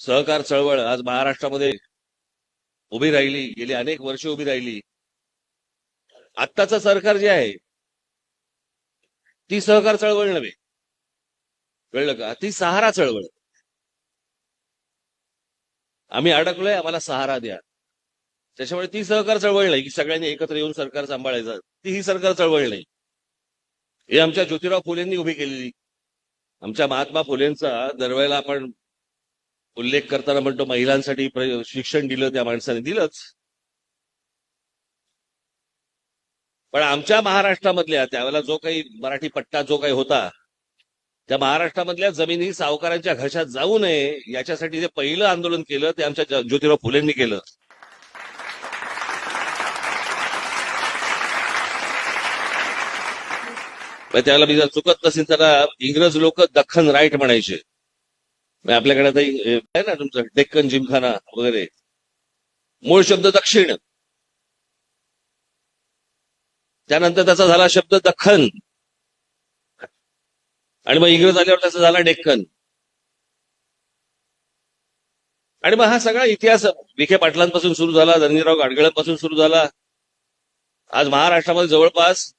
सहकार चळवळ आज महाराष्ट्रामध्ये उभी राहिली गेली अनेक वर्ष उभी राहिली. आत्ताचं सरकार जे आहे ती सहकार चळवळ नव्हे. कळलं का? ती सहारा चळवळ. आम्ही अडकलोय आम्हाला सहारा द्या. त्याच्यामुळे ती सहकार चळवळ नाही की सगळ्यांनी एकत्र येऊन सरकार सांभाळायचं. ती ही सरकार चळवळ नाही. हे आमच्या ज्योतिराव फुलेंनी उभी केलेली. आमच्या महात्मा फुलेंचा दरवेळेला आपण उल्लेख करताना म्हणतो महिलांसाठी शिक्षण दिलं त्या माणसाने दिलंच. पण आमच्या महाराष्ट्रामधल्या त्यावेळेला जो काही मराठी पट्टा जो काही होता त्या महाराष्ट्रामधल्या जमिनी सावकारांच्या घशात जाऊ नये याच्यासाठी जे पहिलं आंदोलन केलं ते आमच्या ज्योतिराव फुलेंनी केलं. त्यावेळेला मी जर चुकत नसेल तर इंग्रज लोक दख्खन राईट म्हणायचे. म्हणजे आपल्याकडे आता आहे ना तुमचं डेक्कन जिमखाना वगैरे. मूळ शब्द दक्षिण. त्यानंतर त्याचा झाला शब्द दख्खन आणि मग इंग्रज आल्यावर त्याचा झाला डेक्कन. आणि मग हा सगळा इतिहास विखे पाटलांपासून सुरू झाला धनीराव गाडगळांपासून सुरू झाला. आज महाराष्ट्रामध्ये जवळपास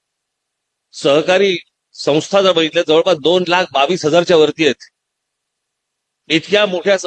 सहकारी संस्था जर बघितल्या जवळपास दोन लाख बावीस हजारच्या वरती आहेत. इतक्या मोठ्या